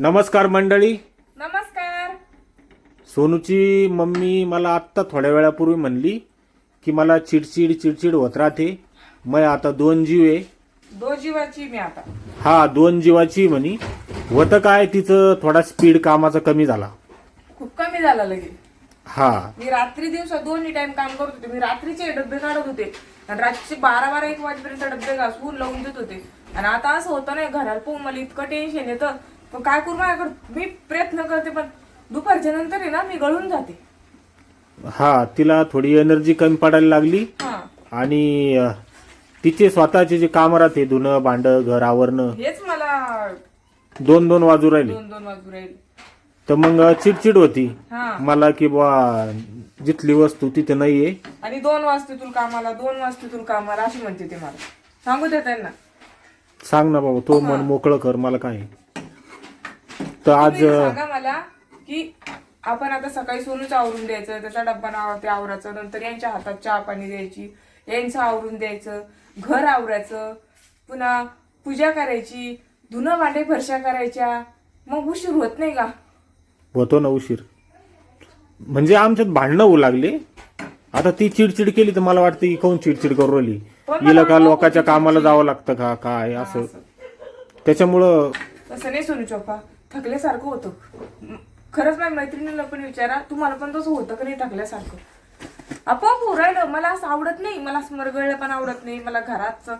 नमस्कार मंडळी. नमस्कार. सोनूची मम्मी मला आत्ता थोड्या वेळापूर्वी म्हणली की मला चिडचिड चिडचिड होत राहते. मग आता दोन जीव आहे. दो जीवाची मी आता. हा दोन जीवाची म्हणी. होतं काय तिचं थोडा स्पीड कामाचा कमी झाला. खूप कमी झाला लगे हा. मी रात्री दिवसा दोन्ही टाइम काम करत होते. मी रात्रीचे डबे काढत होते. आणि रात्रीचे बारा बारा एक वाजेपर्यंत डबे घासून लावून देत होते. आणि आता असं होतं नाही घराला पाहून मला इतकं टेन्शन येतं. पण काय करू माझ्याकडे? मी प्रयत्न करते पण दुपारच्या नंतर आहे ना मी गळून जाते. हा तिला थोडी एनर्जी कमी पडायला लागली. हा. आणि अ, तिचे स्वतःचे जे काम राहते धुणं भांड घर आवरणं हेच मला दोन दोन वाजू राहिले. दोन दोन वाजू राहील. तर मग चिडचिड होती. हा. मला की बा जिथली वस्तू तिथे नाहीये. आणि दोन वाजतेतून कामाला दोन वाजतेतून कामाला अशी म्हणते ते मला. सांगू दे त्यांना. सांग ना बाबा तो मन मोकळं कर मला काय तर आज तुम्ही सांगा मला की आपण आता सकाळी सोनूच आवरून द्यायचं त्याचा डब्बा नाव ते आवरायचं नंतर यांच्या हातात चहा पाणी द्यायची यांचं आवरून द्यायचं घर आवरायचं पुन्हा पूजा करायची धुणं भांडे फरशा करायच्या मग उशीर होत नाही का? होतो ना उशीर. म्हणजे आमच्यात भांडणं होऊ लागले. आता ती चिडचिड केली तर मला वाटतं की कोण चिडचिड करू राहिली? हिला का लोकांच्या कामाला जावं लागतं का? काय? असं. त्याच्यामुळं तसं नाही सोनू चोपा. थकल्यासारखं होतं. खरंच माझ्या मैत्रिणीला पण विचारा तुम्हाला पण तसं होतं का नाही थकल्यासारखं? आपोआप होऊ राहिलं मला असं आवडत नाही. मला स्मरगळलं पण आवडत नाही. मला घरात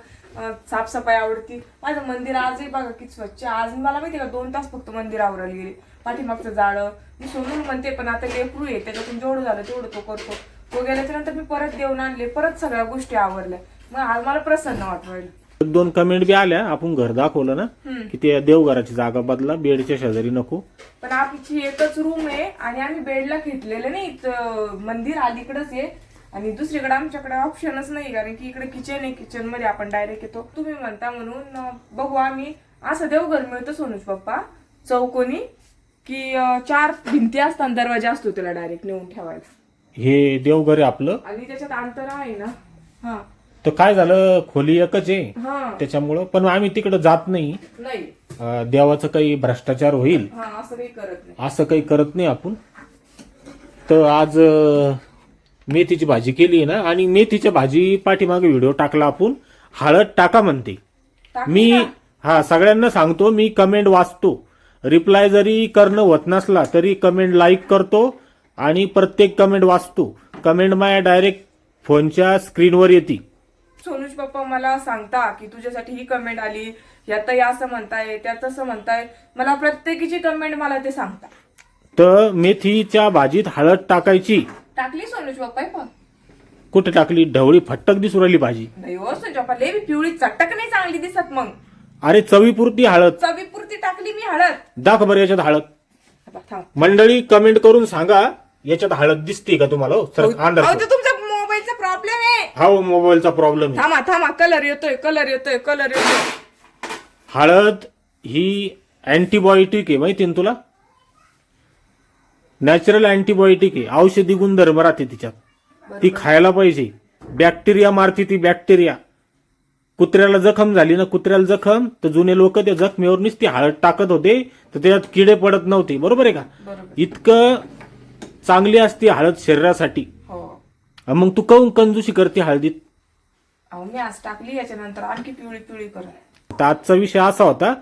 साफसफाई आवडती. माझं मंदिर आजही बघा की स्वच्छ आज मला माहिती का दोन तास फक्त मंदिर आवरायला गेले. पाठीमागचं जाळं. मी सोडून म्हणते पण आता लेकरू आहे. त्याच्यातून जेवढं झालं तेवढं तो करतो. तो गेल्याच्यानंतर मी परत देऊन आणले. परत सगळ्या गोष्टी आवरल्या. मग आज मला प्रसन्न वाटवायला. राहिलं दोन कमेंट बी आल्या. आपण घर दाखवलं ना की ते देवघराची जागा बदला बेडच्या शेजारी नको. पण आमची एकच रूम आहे आणि आम्ही बेडला घेतलेलं नाही. इथं मंदिर अलीकडेच आहे. आणि दुसरीकडे आमच्याकडे ऑप्शनच नाही कारण की इकडे किचन आहे. किचनमध्ये आपण डायरेक्ट येतो. तुम्ही म्हणता म्हणून अं, बघू आम्ही. असं देवघर मिळतं सोनूज पप्पा. चौकोनी की अं, चार भिंती असतात दरवाजा असतो त्याला डायरेक्ट नेऊन ठेवायला. हे देवघर आहे आपलं. आणि त्याच्यात अंतर आहे ना. हा. तर काय झालं खोली एकच आहे. हा. त्याच्यामुळं पण आम्ही तिकडं जात नाही. नाही. अं, देवाचं काही भ्रष्टाचार होईल. हा असं काही करत नाही. असं काही करत नाही आपण. तर आज अं, मेथीची भाजी केली ना आणि मेथीच्या भाजी पाठीमागे व्हिडिओ टाकला आपण. हळद टाका म्हणते. टाकली मी? हा सगळ्यांना सांगतो मी कमेंट वाचतो. रिप्लाय जरी करणं होत नसला तरी कमेंट लाईक करतो आणि प्रत्येक कमेंट वाचतो. कमेंट माझ्या डायरेक्ट फोनच्या स्क्रीनवर येते. पप्पा मला सांगता की तुझ्यासाठी ही कमेंट आली. यात या असं म्हणताय त्यात तसं म्हणताय. मला प्रत्येकीची कमेंट मला ते सांगता. तर मेथीच्या भाजीत हळद टाकायची. टाकली सोनूज पप्पा हे पण कुठे टाकली? ढवळी फट्टक दिसू राहिली भाजी. नाही हो सोनूज पप्पा लय पिवळी चटक नाही चांगली दिसत मग. अरे चवीपुरती हळद. चवीपुरती टाकली मी हळद. दाख बरं याच्यात हळद. थांब. मंडळी कमेंट करून सांगा याच्यात हळद दिसते का तुम्हाला? हो, सर अहो अंदाज तो तुमचा प्रॉब्लेम आहे. हा हो, मोबाईलचा प्रॉब्लेम आहे. थांबा थांबा कलर येतोय कलर येतोय कलर येतोय. हळद ही अँटीबायोटिक आहे माहिती ना तुला? नॅचरल अँटीबायोटिक आहे. औषधी गुणधर्म राहते तिच्यात. ती खायला पाहिजे. बॅक्टेरिया मारते ती बॅक्टेरिया कुत्र्याला जखम झाली ना कुत्र्याला जखम तर जुने लोक त्या जखमेवर नुसती हळद टाकत होते तर त्याच्यात किडे पडत नव्हते. बरोबर आहे का? बरोबर. इतकं चांगली असते हळद शरीरासाठी. मग तू काऊन कंजूशी करते हळदीत? अहो मी आज टाकली याच्यानंतर आणखी पिवळी पिवळी कर तर आजचा विषय असा होता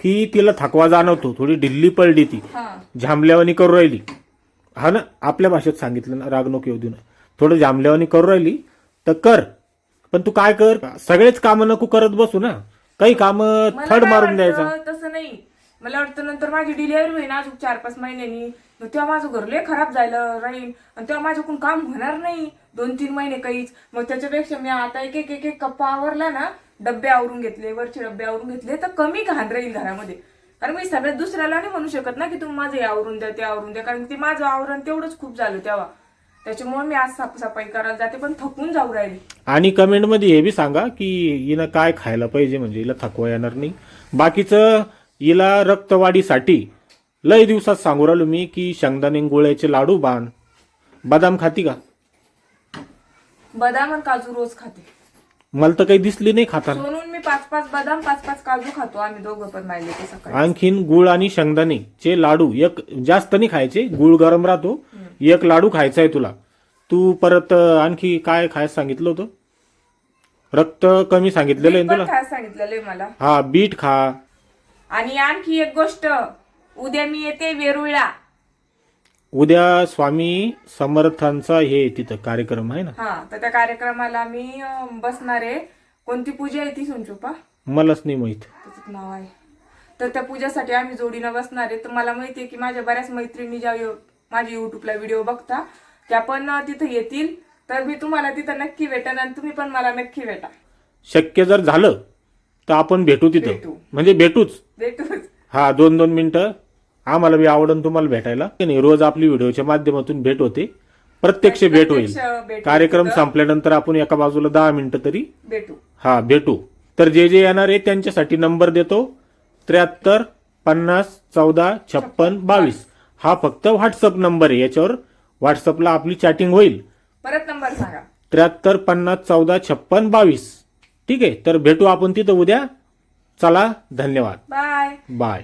की तिला थकवा जाणवतो थोडी ढिल्ली पडली ती. हा. झांबल्यावानी करू राहिली. हा ना? आपल्या भाषेत सांगितलं ना राग नको येऊ देऊ ना थोडं झांबल्यावानी करू राहिली तर कर. पण तू काय कर? सगळेच कामं नको करत बसू ना. काही कामं मला थड काय मारून द्यायचं. तसं नाही. मला वाटतं नंतर माझी डिलिव्हरी होईल अजून चार पाच महिन्यांनी. मग तेव्हा माझं घर लय खराब जायला राहील आणि तेव्हा माझ्याकडून काम होणार नाही. दोन तीन महिने काहीच. मग त्याच्यापेक्षा मी आता एक एक एक एक कप्पा आवरला ना डब्बे आवरून घेतले वरचे डब्बे आवरून घेतले तर कमी घाण राहील घरामध्ये. कारण मी सगळ्यात दुसऱ्याला नाही म्हणू शकत ना की तुम्ही माझं हे आवरून द्या ते आवरून द्या. कारण ते माझं आवरण तेवढंच खूप झालं तेव्हा. त्याच्यामुळे मी आज साफसफाई करायला जाते पण थकून जाऊ राहिली. आणि कमेंटमध्ये हे बी सांगा की हिनं काय खायला पाहिजे म्हणजे हिला थकवा येणार नाही. बाकीचं हिला रक्तवाढीसाठी लय दिवसात सांगू राहिलो मी की शेंगदाणे गोळ्याचे लाडू बांध बदाम खाती का? बदाम आणि काजू रोज खाते. मला तर काही दिसली नाही खाताना. सोनून मी पाच पाच बदाम पाच पाच काजू खातो. आम्ही दोघं पण माहिले ते सकाळी. आणखीन गुळ आणि शेंगदाणेचे लाडू एक जास्त नाही खायचे गुळ गरम राहतो. एक लाडू खायचा आहे तुला. तू परत अं, आणखी काय खायला सांगितलं होतं? रक्त कमी सांगितलेलं आहे ना पण तुला? सांगितलेलं मला. हा बीट खा. आणि आणखी एक गोष्ट उद्या मी येते वेरुळा उद्या स्वामी समर्थांचा हे तिथं कार्यक्रम आहे ना? हा तर त्या कार्यक्रमाला मी अं, बसणार आहे. कोणती पूजा आहे ती सोनचोपा मलाच नाही माहीत. त्याचं नाव आहे. तर त्या पूजासाठी आम्ही जोडीनं बसणार आहे. तर मला माहिती आहे की माझ्या बऱ्याच मैत्रिणी ज्या यु- माझी युट्यूबला व्हिडिओ बघता त्या पण अं, तिथं येतील. तर मी तुम्हाला तिथं नक्की भेटेन आणि तुम्ही पण मला नक्की भेटा. शक्य जर झालं तर आपण भेटू तिथं. भेटू. म्हणजे भेटूच. भेटूच. हा दोन दोन मिनिटं. आम्हाला बी आवडून तुम्हाला भेटायला. की नाही रोज आपली व्हिडिओच्या माध्यमातून भेट होते. प्रत्यक्ष भेट होईल. प्रत्यक्ष भेट कार्यक्रम होईल. संपल्यानंतर आपण एका बाजूला दहा मिनिटं तरी भेटू. हा भेटू. तर जे जे येणार आहे त्यांच्यासाठी नंबर देतो. त्र्याहत्तर पन्नास चौदा छप्पन बावीस. हा फक्त व्हॉट्सअप नंबर आहे. याच्यावर व्हॉट्सअपला आपली चॅटिंग होईल. परत नंबर सांगा. त्र्याहत्तर पन्नास चौदा छप्पन बावीस. ठीक आहे तर भेटू आपण तिथं उद्या. चला धन्यवाद. बाय. बाय.